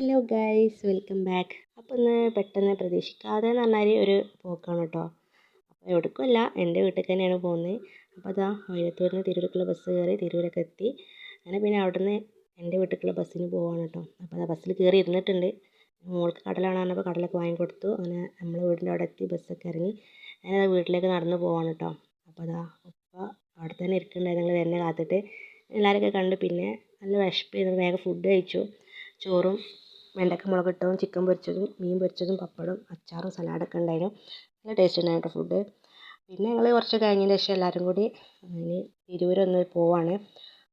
Hello guys welcome back അപ്പോൾ ഇന്ന് പെട്ടെന്ന് പ്രതീക്ഷിക്കാതെ എന്ന് പറഞ്ഞാൽ ഒരു പോക്കാണ് കേട്ടോ അപ്പോൾ എവിടേക്കുമല്ല എന്റെ വീട്ടിൽ തന്നെയാണ് പോകുന്നത്. അപ്പോൾ അതാ വൈലത്തൂരിൽ നിന്ന് തിരൂർക്കുള്ള ബസ് കയറി തിരൂരൊക്കെ എത്തി. അങ്ങനെ പിന്നെ അവിടുന്ന് എന്റെ വീട്ടിലേക്കുള്ള ബസ്സിന് പോവാണ് കേട്ടോ അപ്പോൾ അതാ ബസ്സിൽ കയറി ഇരുന്നിട്ടുണ്ട്. മോൾക്ക് കടലാണ് പറഞ്ഞപ്പോൾ കടലൊക്കെ വാങ്ങിക്കൊടുത്തു. അങ്ങനെ നമ്മൾ വീടിന്റെ അവിടെ എത്തി ബസ്സൊക്കെ ഇറങ്ങി. അങ്ങനെ വീട്ടിലേക്ക് നടന്ന് പോവാണ് കേട്ടോ അപ്പോൾ അതാ ഉപ്പ അവിടെ തന്നെ ഇരിക്കുന്നുണ്ടായിരുന്നു ഞങ്ങൾ വരുന്നത് കാത്തിട്ട് എല്ലാവരെയൊക്കെ കണ്ട് പിന്നെ നല്ല വിശപ്പ് വേഗം ഫുഡ് കഴിച്ചു. ചോറും വെണ്ടക്ക മുളകിട്ടതും ചിക്കൻ പൊരിച്ചതും മീൻ പൊരിച്ചതും പപ്പടവും അച്ചാറും സലാഡൊക്കെ ഉണ്ടായിരുന്നു. നല്ല ടേസ്റ്റ് ഉണ്ടായിരുന്നു ഫുഡ് പിന്നെ ഞങ്ങൾ കുറച്ച് കഴിഞ്ഞതിന് ശേഷം എല്ലാവരും കൂടി ഇനി തിരൂരൊന്ന് പോവാണ്.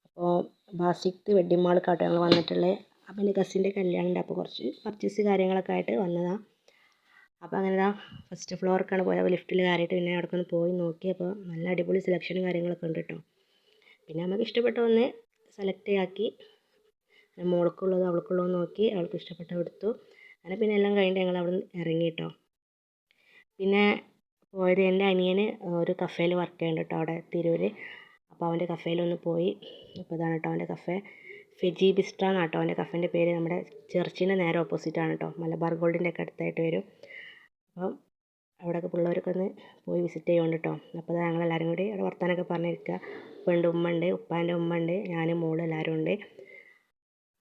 അപ്പോൾ ബാസിത്ത് വെഡ്ഡിംഗ് മാളിലേക്കാട്ടോ ഞങ്ങൾ വന്നിട്ടുള്ളത് അപ്പോൾ എന്റെ കസിന്റെ കല്യാണം ഉണ്ട്. അപ്പോൾ കുറച്ച് പർച്ചേസ് കാര്യങ്ങളൊക്കെ ആയിട്ട് വന്നതാണ് അപ്പോൾ അങ്ങനെ ഇതാ ഫസ്റ്റ് ഫ്ലോർക്കാണ് പോയത്. ലിഫ്റ്റിൽ കയറിയിട്ട് പിന്നെ അവിടെ ഒന്ന് പോയി നോക്കി. അപ്പോൾ നല്ല അടിപൊളി സെലക്ഷനും കാര്യങ്ങളൊക്കെ ഉണ്ട് കേട്ടോ. പിന്നെ നമുക്ക് ഇഷ്ടപ്പെട്ട ഒന്ന് സെലക്ട് ആക്കി. മോൾക്കുള്ളത് അവൾക്കുള്ളത് നോക്കി അവൾക്ക് ഇഷ്ടപ്പെട്ടത് എടുത്തു. അങ്ങനെ പിന്നെ എല്ലാം കഴിഞ്ഞിട്ട് ഞങ്ങൾ അവിടെ നിന്ന് ഇറങ്ങി കേട്ടോ പിന്നെ പോയത് എന്റെ അനിയന് ഒരു കഫേയിൽ വർക്ക് ചെയ്യുന്നുണ്ട് കേട്ടോ അവിടെ തിരൂർ അപ്പോൾ അവന്റെ കഫേയിലൊന്ന് പോയി. അപ്പോൾ ഇതാണ് കേട്ടോ അവന്റെ കഫേ. ഫെജി ബിസ്ട്ര എന്നാണ് കേട്ടോ അവന്റെ കഫേന്റെ പേര്. നമ്മുടെ ചർച്ചിന്റെ നേരെ ഓപ്പോസിറ്റ് ആണ് കേട്ടോ മലബാർ ഗോൾഡിന്റെ ഒക്കെ അടുത്തായിട്ട് വരും. അപ്പം അവിടെയൊക്കെ പിള്ളേരൊക്കെ ഒന്ന് പോയി വിസിറ്റ് ചെയ്യുന്നുണ്ട് കേട്ടോ അപ്പോൾ ഞങ്ങളെല്ലാവരും കൂടി അവിടെ വർത്താനമൊക്കെ പറഞ്ഞിരിക്കുക. ഉണ്ട്, ഉമ്മ ഉണ്ട് ഉപ്പാന്റെ ഉമ്മ ഉണ്ട് ഞാനും മോളും എല്ലാവരും ഉണ്ട്.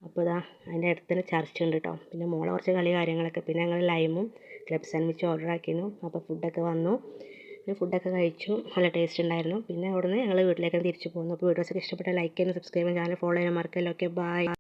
അപ്പോൾ ഇതാ അതിന്റെ അടുത്ത് തന്നെ ചർച്ച് ഉണ്ട് കേട്ടോ പിന്നെ മോളെ കുറച്ച് കളി കാര്യങ്ങളൊക്കെ. പിന്നെ ഞങ്ങൾ ലൈമും ക്ലബ് സാൻഡ്വിച്ച് ഓർഡർ ആക്കിയിരുന്നു. അപ്പോൾ ഫുഡൊക്കെ വന്നു. പിന്നെ ഫുഡൊക്കെ കഴിച്ചു. നല്ല ടേസ്റ്റ് ഉണ്ടായിരുന്നു. പിന്നെ അവിടുന്ന് ഞങ്ങൾ വീട്ടിലേക്ക് തിരിച്ചു പോന്നു. അപ്പോൾ വീഡിയോസൊക്കെ ഇഷ്ടപ്പെട്ടാൽ ലൈക്ക് ചെയ്യാനും സബ്സ്ക്രൈബ് ചെയ്യാനും ചാനൽ ഫോളോ ചെയ്യാൻ മറക്കല്ലോ. Okay bye